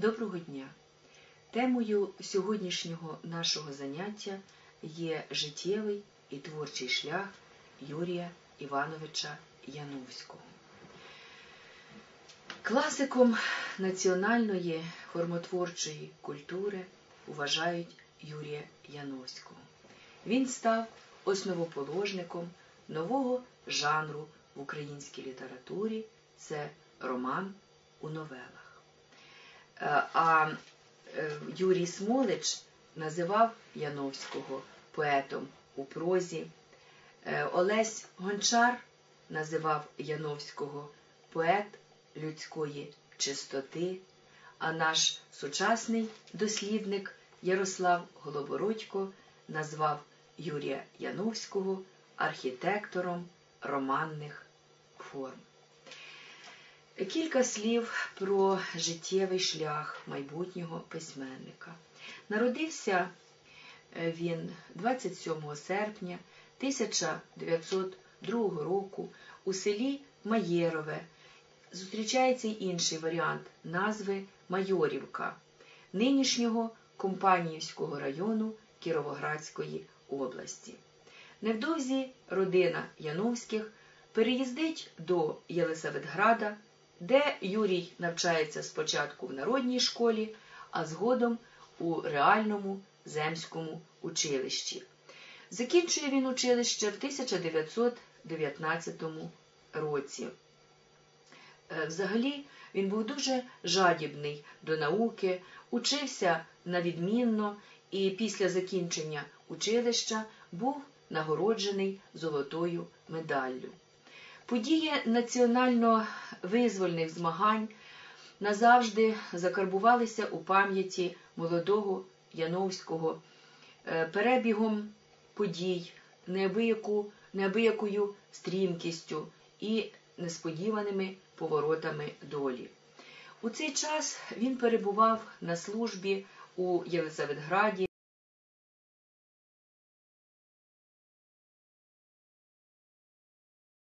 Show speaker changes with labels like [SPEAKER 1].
[SPEAKER 1] Доброго дня! Темою сьогоднішнього нашого заняття є життєвий і творчий шлях Юрія Івановича Яновського. Класиком національної формотворчої культури вважають Юрія Яновського. Він став основоположником нового жанру в українській літературі це роман у новелах. Е, А е, Юрій Смолич називав Яновського поетом у прозі. Е, Олесь Гончар називав Яновського поет людської чистоти, а наш сучасний дослідник Ярослав Голобородько назвав Юрія Яновського архітектором романних форм. Кілька слів про життєвий шлях майбутнього письменника. Народився він 27 серпня 1902 року у селі Маєрове. Зустрічається й інший варіант назви Майорівка, нинішнього Компаніївського району Кіровоградської області. Невдовзі родина Яновських переїздить до Єлисаветграда, де Юрій навчається спочатку в народній школі, а згодом у реальному земському училищі. Закінчує він училище в 1919 році. Взагалі, він був дуже жадібний до науки, учився на відмінно і після закінчення училища був нагороджений золотою медаллю. Події національно-визвольних змагань назавжди закарбувалися у пам'яті молодого Яновського перебігом подій, неабияку, неабиякою стрімкістю і несподіваними поворотами долі. У цей час він перебував на службі у Єлисаветграді.